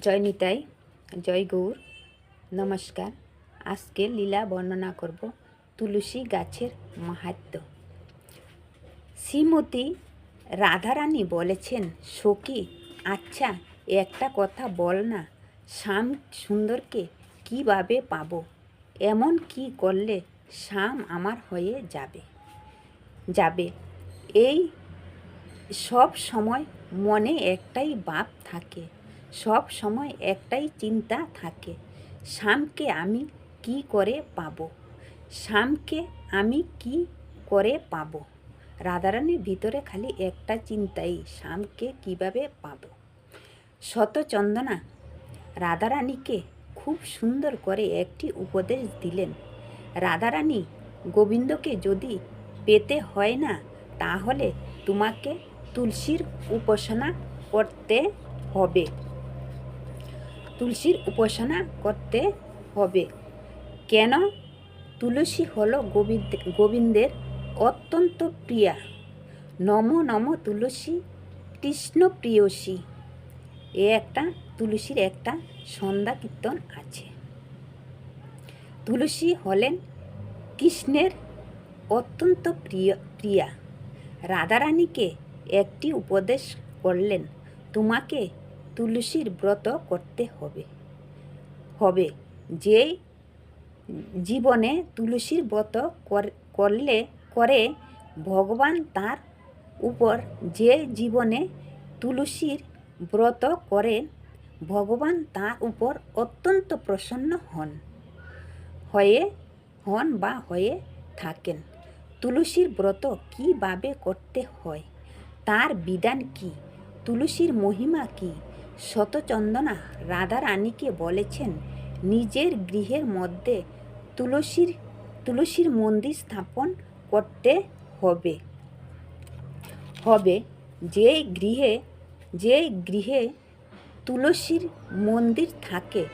জয় নিতাই জয় গৌর নমস্কার। আজকে লীলা বর্ণনা করব তুলসী গাছের মাহাত্ম্য। শ্রীমতী রাধারানী বলেছেন, সখী আচ্ছা একটা কথা বল না, শ্যাম সুন্দরকে কীভাবে পাবো? এমন কি করলে শ্যাম আমার হয়ে যাবে? যাবে। এই সব সময় মনে একটাই ভাব থাকে সব সময় একটাই চিন্তা থাকে শ্যামকে আমি কি করে পাব? শ্যামকে আমি কি করে পাবো? রাধারানীর ভিতরে খালি একটা চিন্তাই শ্যামকে কীভাবে পাবো? শতচন্দনা রাধারানীকে খুব সুন্দর করে একটি উপদেশ দিলেন। রাধারানী, গোবিন্দকে যদি পেতে হয় না, তাহলে তোমাকে তুলসীর উপাসনা করতে হবে। তুলসীর উপাসনা করতে হবে। কেন? তুলসী হলো গোবিন্দ, গোবিন্দের অত্যন্ত প্রিয়া। নম নম তুলসী, কৃষ্ণ প্রিয়সী। এ একটা, তুলসীর একটা সন্ধ্যা কীর্তন আছে। তুলসী হলেন কৃষ্ণের অত্যন্ত প্রিয়, প্রিয়া। রাধারানীকে একটি উপদেশ করলেন, তোমাকে তুলসীর ব্রত করতে হবে। হবে। যেই জীবনে তুলসীর ব্রত করলে, করে ভগবান তার উপর যে জীবনে তুলসীর ব্রত করে, ভগবান তার উপর অত্যন্ত প্রসন্ন হন, হয়ে, হন বা হয়ে থাকেন। তুলসীর ব্রত কীভাবে করতে হয়? তার বিধান কি? তুলসীর মহিমা কি? শতচন্দনা রাধারানীকে বলেছেন, নিজের গৃহের মধ্যে তুলসীর তুলসীর মন্দির স্থাপন করতে হবে। হবে যে গৃহে যে গৃহে তুলসীর মন্দির থাকে,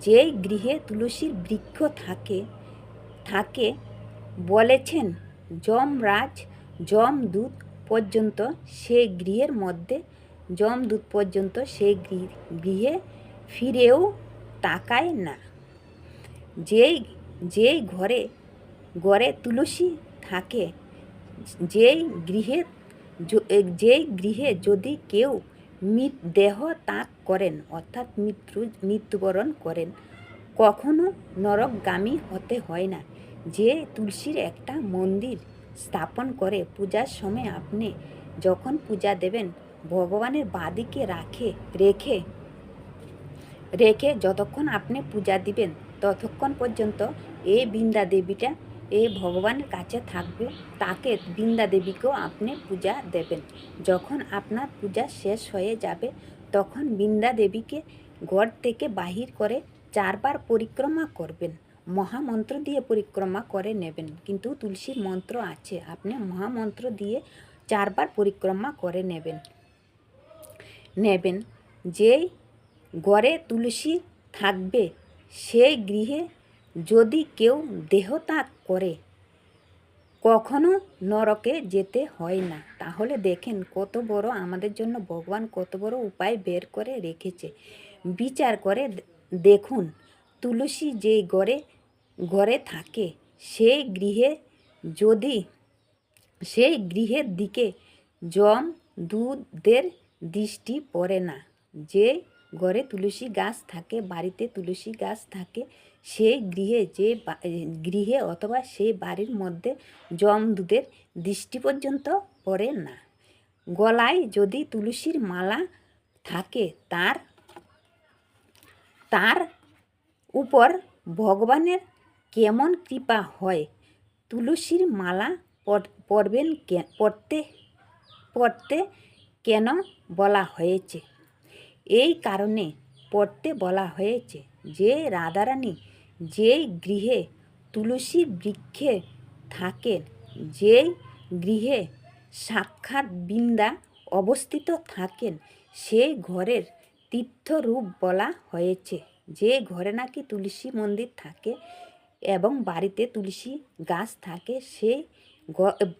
যে গৃহে তুলসীর বৃক্ষ থাকে থাকে, বলেছেন, যমরাজ, যমদূত পর্যন্ত সে গৃহের মধ্যে যমদূত পর্যন্ত সে গৃহে ফিরেও তাকায় না। যেই যেই ঘরে ঘরে তুলসী থাকে, যেই গৃহে যেই গৃহে যদি কেউ মৃত দেহ ত্যাগ করেন, অর্থাৎ মৃত্যু, মৃত্যুবরণ করেন, কখনো নরকগামী হতে হয় না। যে তুলসীর একটা মন্দির স্থাপন করে, পূজার সময় আপনি যখন পূজা দেবেন ভগবানের বাদিকে রাখে, রেখে রেখে যতক্ষণ আপনি পূজা দিবেন, ততক্ষণ পর্যন্ত এই বৃন্দা দেবীটা এই ভগবানের কাছে থাকবে, তাকে বৃন্দা দেবীকেও আপনি পূজা দেবেন। যখন আপনার পূজা শেষ হয়ে যাবে, তখন বৃন্দা দেবীকে ঘর থেকে বাহির করে চারবার পরিক্রমা করবেন। মহামন্ত্র দিয়ে পরিক্রমা করে নেবেন। কিন্তু তুলসীর মন্ত্র আছে, আপনি মহামন্ত্র দিয়ে চারবার পরিক্রমা করে নেবেন। নেবেন। যেই ঘরে তুলসী থাকবে, সেই গৃহে যদি কেউ দেহত্যাগ করে, কখনো নরকে যেতে হয় না। তাহলে দেখেন কত বড় আমাদের জন্য ভগবান কত বড় উপায় বের করে রেখেছে। বিচার করে দেখুন, তুলসী যে ঘরে ঘরে থাকে, সেই গৃহে যদি, সেই গৃহের দিকে জম দুধের দৃষ্টি পড়ে না। যে ঘরে তুলসী গাছ থাকে, বাড়িতে তুলসী গাছ থাকে, সেই গৃহে যে গৃহে অথবা সেই বাড়ির মধ্যে জম দুধের দৃষ্টি পর্যন্ত পড়ে না। গলায় যদি তুলসীর মালা থাকে, তার তার উপর ভগবানের কেমন কৃপা হয়? তুলসীর মালা কে- পরতে পড়তে কেন বলা হয়েছে? এই কারণে পড়তে বলা হয়েছে যে রাধারানী যে গৃহে তুলসী বৃক্ষে থাকেন যে গৃহে সাক্ষাৎ বৃন্দা অবস্থিত থাকেন সেই ঘরের তীর্থরূপ বলা হয়েছে। যে ঘরে নাকি তুলসী মন্দির থাকে এবং বাড়িতে তুলসী গাছ থাকে, সেই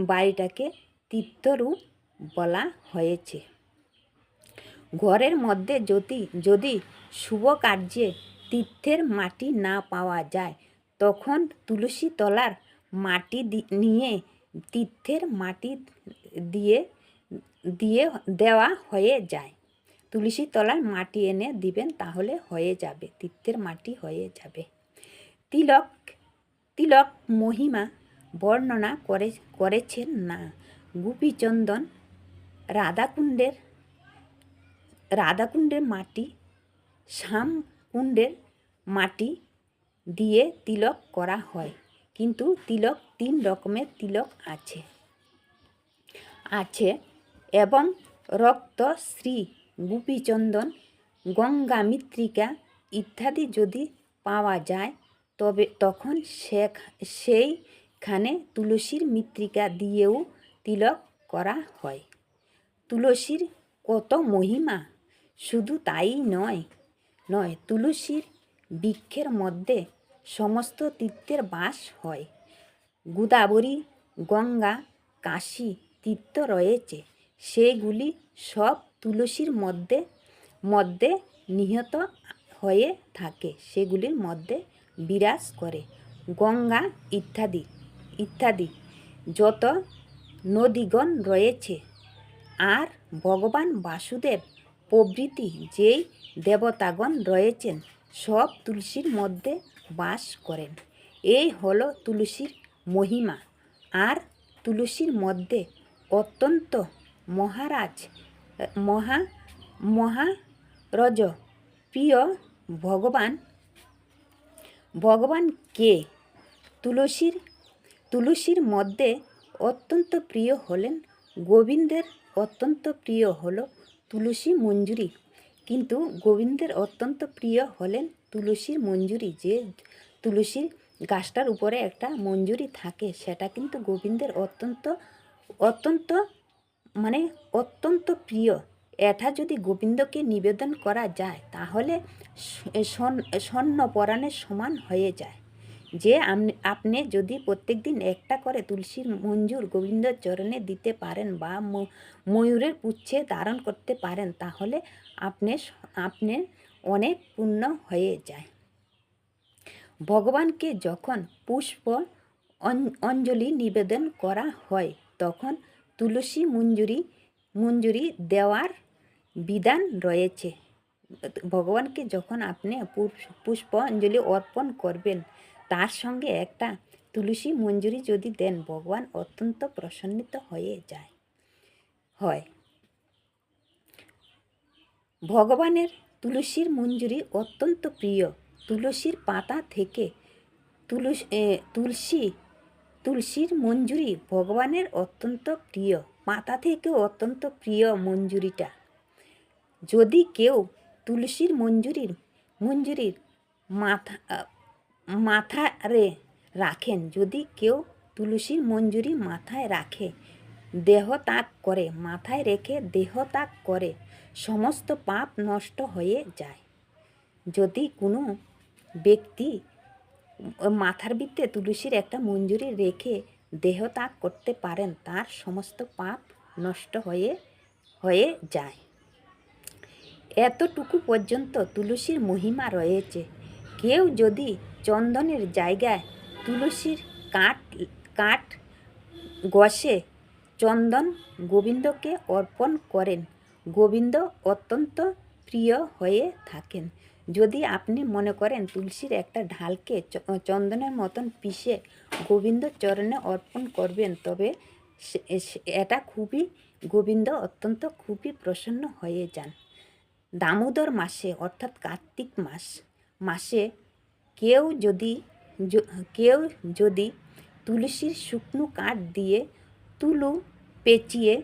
বাড়িটাকে তীর্থরূপ বলা হয়েছে। ঘরের মধ্যে যদি যদি শুভ কার্যে তীর্থের মাটি না পাওয়া যায়, তখন তুলসী তলার মাটি নিয়ে তীর্থের মাটি দিয়ে দিয়ে দেওয়া হয়ে যায়। তুলসী তলার মাটি এনে দিবেন, তাহলে হয়ে যাবে, তীর্থের মাটি হয়ে যাবে। তিলক তিলক মহিমা বর্ণনা করে, করেছেন না। গোপীচন্দন রাধাকুণ্ডের রাধাকুণ্ডের মাটি, শ্যামকুণ্ডের মাটি দিয়ে তিলক করা হয়। কিন্তু তিলক তিন রকমের তিলক আছে। আছে এবং রক্তশ্রী, গোপীচন্দন গঙ্গা মৃত্তিকা ইত্যাদি যদি পাওয়া যায়, তবে তখন সেইখানে তুলসীর মৃত্তিকা দিয়েও তিলক করা হয়। তুলসীর কত মহিমা? শুধু তাই নয় নয়, তুলসীর বৃক্ষের মধ্যে সমস্ত তীর্থের বাস হয়। গোদাবরী, গঙ্গা, কাশী তীর্থ রয়েছে। সেগুলি সব তুলসীর মধ্যে মধ্যে নিহত হয়ে থাকে। সেগুলির মধ্যে বিরাজ করে। গঙ্গা ইত্যাদি ইত্যাদি। যত নদীগণ রয়েছে আর ভগবান বাসুদেব প্রভৃতি যেই দেবতাগণ রয়েছেন, সব তুলসীর মধ্যে বাস করেন। এই হলো তুলসীর মহিমা। আর তুলসীর মধ্যে অত্যন্ত মহারাজ, মহা মহারজ প্রিয় ভগবান ভগবান কে? তুলসীর তুলসীর মধ্যে অত্যন্ত প্রিয় হলেন গোবিন্দের অত্যন্ত প্রিয় হল তুলসী মঞ্জুরি। কিন্তু গোবিন্দের অত্যন্ত প্রিয় হলেন তুলসীর মঞ্জুরি যে তুলসীর গাছটার উপরে একটা মঞ্জুরি থাকে, সেটা কিন্তু গোবিন্দের অত্যন্ত অত্যন্ত মানে অত্যন্ত প্রিয়। এটা যদি গোবিন্দকে নিবেদন করা যায়, তাহলে স্বর্ণ- পরাণের সমান হয়ে যায়। যে আপনি যদি প্রত্যেক দিন একটা করে তুলসীর মঞ্জুর গোবিন্দর চরণে দিতে পারেন বা ময়ূরের পুচ্ছে ধারণ করতে পারেন, তাহলে আপনি আপনি অনেক পূর্ণ হয়ে যায়। ভগবানকে যখন পুষ্প অঞ্জলি নিবেদন করা হয়, তখন তুলসী মঞ্জুরি মঞ্জুরি দেওয়ার বিধান রয়েছে। ভগবানকে যখন আপনি পুষ- পুষ্প অঞ্জলি অর্পণ করবেন তার সঙ্গে একটা তুলসী মঞ্জুরি যদি দেন, ভগবান অত্যন্ত প্রসন্নিত হয়ে যায়। হয়। ভগবানের তুলসীর মঞ্জুরি অত্যন্ত প্রিয়। তুলসীর পাতা থেকে তুলসী তুলসী, তুলসীর মঞ্জুরি ভগবানের অত্যন্ত প্রিয়। পাতা থেকেও অত্যন্ত প্রিয় মঞ্জুরিটা। যদি কেউ তুলসীর মঞ্জুরির মঞ্জুরির মাথা মাথারে রাখেন। যদি কেউ তুলসীর মঞ্জুরি মাথায় রাখে, দেহ তাক করে, মাথায় রেখে দেহ ত্যাগ করে, সমস্ত পাপ নষ্ট হয়ে যায়। যদি কোনো ব্যক্তি মাথার ভিত্তে তুলসীর একটা মঞ্জুরি রেখে দেহ ত্যাগ করতে পারেন, তার সমস্ত পাপ নষ্ট হয়ে হয়ে যায়। এতটুকু পর্যন্ত তুলসীর মহিমা রয়েছে। কেউ যদি চন্দনের জায়গায় তুলসীর কাঠ কাঠ গসে চন্দন গোবিন্দকে অর্পণ করেন। গোবিন্দ অত্যন্ত প্রিয় হয়ে থাকেন। যদি আপনি মনে করেন তুলসীর একটা ঢালকে চন্দনের মতন পিষে গোবিন্দ চরণে অর্পণ করবেন, তবে এটা খুবই, গোবিন্দ অত্যন্ত খুবই প্রসন্ন হয়ে যান। দামোদর মাসে, অর্থাৎ কার্তিক মাস মাসে কেউ যদি কেউ যদি তুলসীর শুকনো কাঠ দিয়ে তুলু পেঁচিয়ে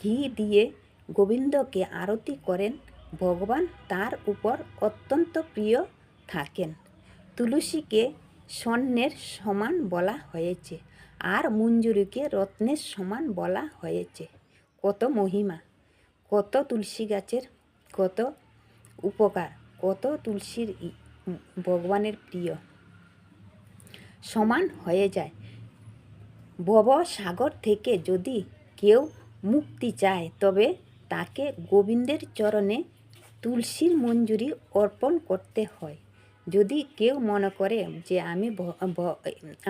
ঘি দিয়ে গোবিন্দকে আরতি করেন, ভগবান তার উপর অত্যন্ত প্রিয় থাকেন। তুলসীকে স্বর্ণের সমান বলা হয়েছে আর মঞ্জুরিকে রত্নের সমান বলা হয়েছে। কত মহিমা, কত তুলসী গাছের কত উপকার, কত তুলসীর ভগবানের প্রিয়। সমান হয়ে যায়। ভব সাগর থেকে যদি কেউ মুক্তি চায়, তবে তাকে গোবিন্দের চরণে তুলসীর মঞ্জুরি অর্পণ করতে হয়। যদি কেউ মনে করে যে, আমি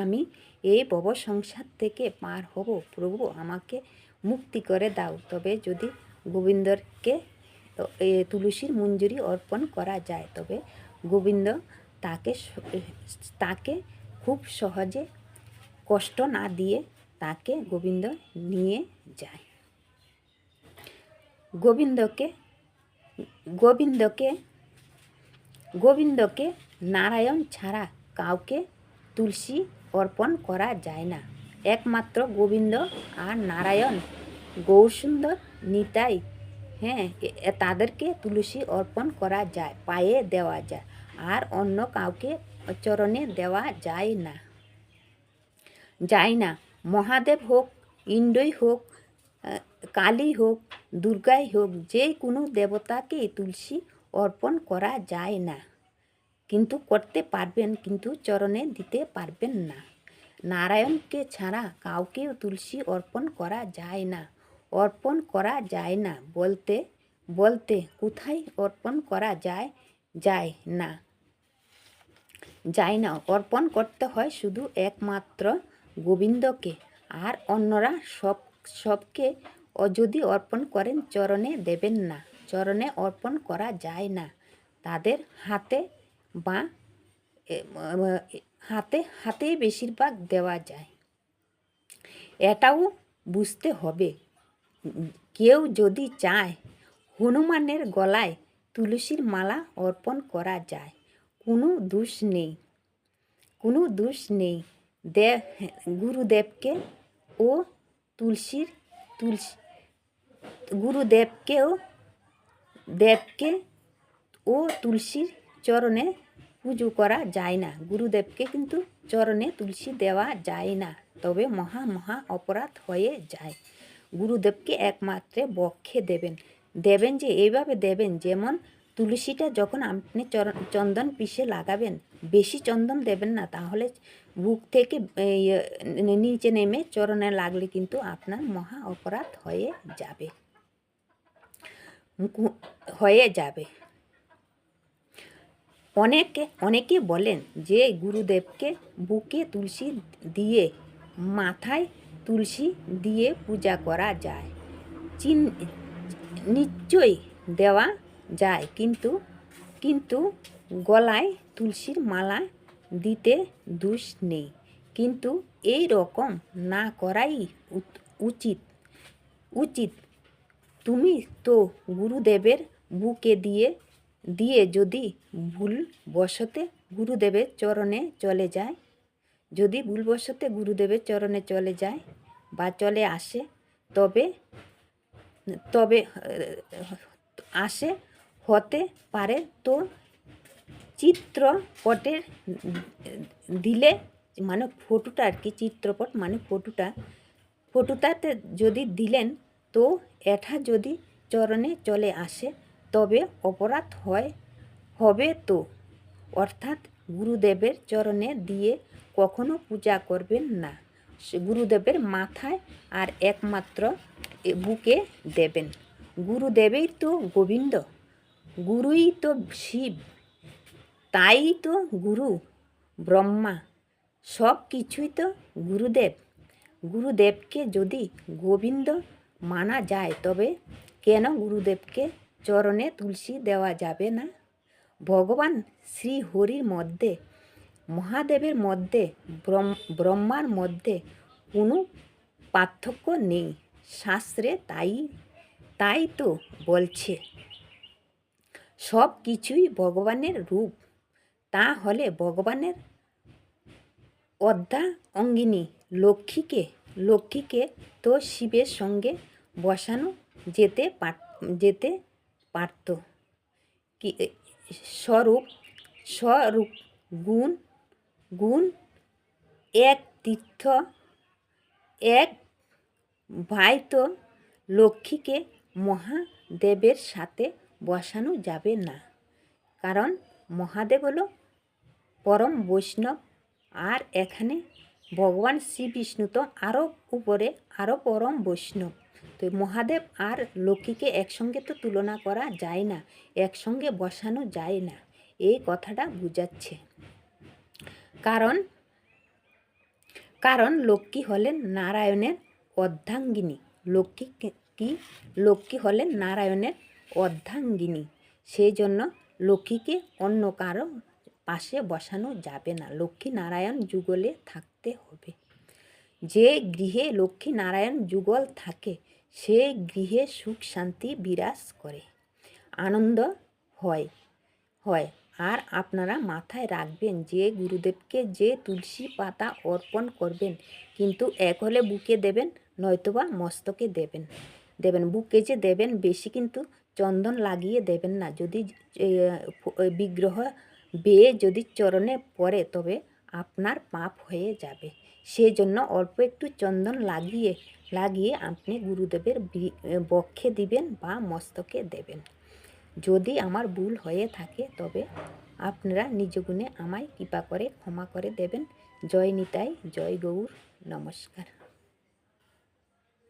আমি এই ভব সংসার থেকে পার হব, প্রভু আমাকে মুক্তি করে দাও। তবে যদি গোবিন্দরকে তুলসীর মঞ্জুরি অর্পণ করা যায়, তবে গোবিন্দ তাকে তাকে খুব সহজে কষ্ট না দিয়ে তাকে গোবিন্দ নিয়ে যায়। গোবিন্দকে গোবিন্দকে গোবিন্দকে নারায়ণ ছাড়া কাউকে তুলসী অর্পণ করা যায় না। একমাত্র গোবিন্দ আর নারায়ণ গৌরসুন্দর নিতাই হ্যাঁ তাদেরকে তুলসী অর্পণ করা যায়, পায়ে দেওয়া যায়। আর অন্য কাউকে চরণে দেওয়া যায় না। যায় না। মহাদেব হোক, ইন্দ্রই হোক কালী হোক, দুর্গাই হোক, যে কোনো দেবতাকেই তুলসী অর্পণ করা যায় না। কিন্তু করতে পারবেন, কিন্তু চরণে দিতে পারবেন না। নারায়ণকে ছাড়া কাউকেও তুলসী অর্পণ করা যায় না। অর্পণ করা যায় না বলতে বলতে কোথায় অর্পণ করা যায় যায় না। যায় না। অর্পণ করতে হয় শুধু একমাত্র গোবিন্দকে। আর অন্যরা সব, সবকে যদি অর্পণ করেন, চরণে দেবেন না। চরণে অর্পণ করা যায় না। তাদের হাতে বা হাতে, হাতেই বেশিরভাগ দেওয়া যায়। এটাও বুঝতে হবে। কেউ যদি চায়, হনুমানের গলায় তুলসীর মালা অর্পণ করা যায়। কোনো দোষ নেই। কোনো দোষ নেই। দেব গুরুদেবকে ও তুলসীর তুলসী গুরুদেবকেও দেবকে ও তুলসীর চরণে পুজো করা যায় না। গুরুদেবকে কিন্তু চরণে তুলসী দেওয়া যায় না। তবে মহা মহা অপরাধ হয়ে যায়। গুরুদেবকে একমাত্র বক্ষে দেবেন। দেবেন যে, এইভাবে দেবেন যেমন তুলসীটা যখন আপনি চন্দন পিষে লাগাবেন, বেশি চন্দন দেবেন না, তাহলে বুক থেকে নিচে নেমে চরণে লাগলে কিন্তু আপনার মহা অপরাধ হয়ে যাবে। হয়ে যাবে। অনেকে অনেকে বলেন যে গুরুদেবকে বুকে তুলসী দিয়ে, মাথায় তুলসী দিয়ে পূজা করা যায়। চিন, নিশ্চয়ই দেওয়া যায়, কিন্তু কিন্তু গলায় তুলসীর মালা দিতে দোষ নেই। কিন্তু এই রকম না করাই উচিত। উচিত। তুমি তো গুরুদেবের বুকে দিয়ে দিয়ে যদি ভুল বশতে গুরুদেবের চরণে চলে যায়, যদি ভুলবশতে গুরুদেবের চরণে চলে যায় বা চলে আসে, তবে তবে, আসে হতে পারে তো চিত্রপটের দিলে মানে ফটোটা আর কি, চিত্রপট মানে ফটোটা। ফটোটাতে যদি দিলেন তো এটা যদি চরণে চলে আসে তবে অপরাধ হয়, হবে তো। অর্থাৎ গুরুদেবের চরণে দিয়ে কখনো পূজা করবেন না। গুরুদেবের মাথায় আর একমাত্র বুকে দেবেন। গুরুদেবেই তো গোবিন্দ। গুরুই তো শিব, তাই তো গুরু ব্রহ্মা, সব কিছুই তো গুরুদেব। গুরুদেবকে যদি গোবিন্দ মানা যায়, তবে কেন গুরুদেবকে চরণে তুলসী দেওয়া যাবে না? ভগবান শ্রী হরির মধ্যে, মহাদেবের মধ্যে ব্রহ্মার মধ্যে কোনো পার্থক্য নেই। শাস্ত্রে তাই তাই তো বলছে। সব কিছুই ভগবানের রূপ। তা হলে ভগবানের অধ্যা অঙ্গিনী লক্ষ্মীকে লক্ষ্মীকে তো শিবের সঙ্গে বসানো যেতে যেতে পারত। কি, স্বরূপ স্বরূপ, গুণ গুণ, এক তীর্থ, এক ভাই তো লক্ষ্মীকে মহাদেবের সাথে বসানো যাবে না। কারণ মহাদেব হলো পরম বৈষ্ণব। আর এখানে ভগবান শ্রী বিষ্ণু তো আরও উপরে আরও পরম বৈষ্ণব। তো মহাদেব আর লক্ষ্মীকে একসঙ্গে তো তুলনা করা যায় না, একসঙ্গে বসানো যায় না। এই কথাটা বুঝাচ্ছে। কারণ কারণ লক্ষ্মী হলেন নারায়ণের অর্ধাঙ্গিনী। লক্ষ্মী কি? লক্ষ্মী হলেন নারায়ণের অর্ধাঙ্গিনী। সেই জন্য লক্ষ্মীকে অন্য কারও পাশে বসানো যাবে না। লক্ষ্মী নারায়ণ যুগলে থাকতে হবে। যে গৃহে লক্ষ্মী নারায়ণ যুগল থাকে, সে গৃহে সুখ, শান্তি, বিরাজ করে। আনন্দ হয় হয়। আর আপনারা মাথায় রাখবেন, যে গুরুদেবকে যে তুলসী পাতা অর্পণ করবেন, কিন্তু এক হলে বুকে দেবেন, নয়তোবা মস্তকে দেবেন। দেবেন, বুকে যে দেবেন, বেশি কিন্তু চন্দন লাগিয়ে দেবেন না। যদি বিগ্রহ বেয়ে যদি চরণে পড়ে, তবে আপনার পাপ হয়ে যাবে। সেই জন্য অল্প একটু চন্দন লাগিয়ে লাগিয়ে আপনি গুরুদেবের বক্ষে দিবেন বা মস্তকে দেবেন। যদি আমার ভুল হয়ে থাকে, তবে আপনারা নিজগুণে আমায় কৃপা করে ক্ষমা করে দেবেন। জয় নিতাই, জয় গৌর, নমস্কার।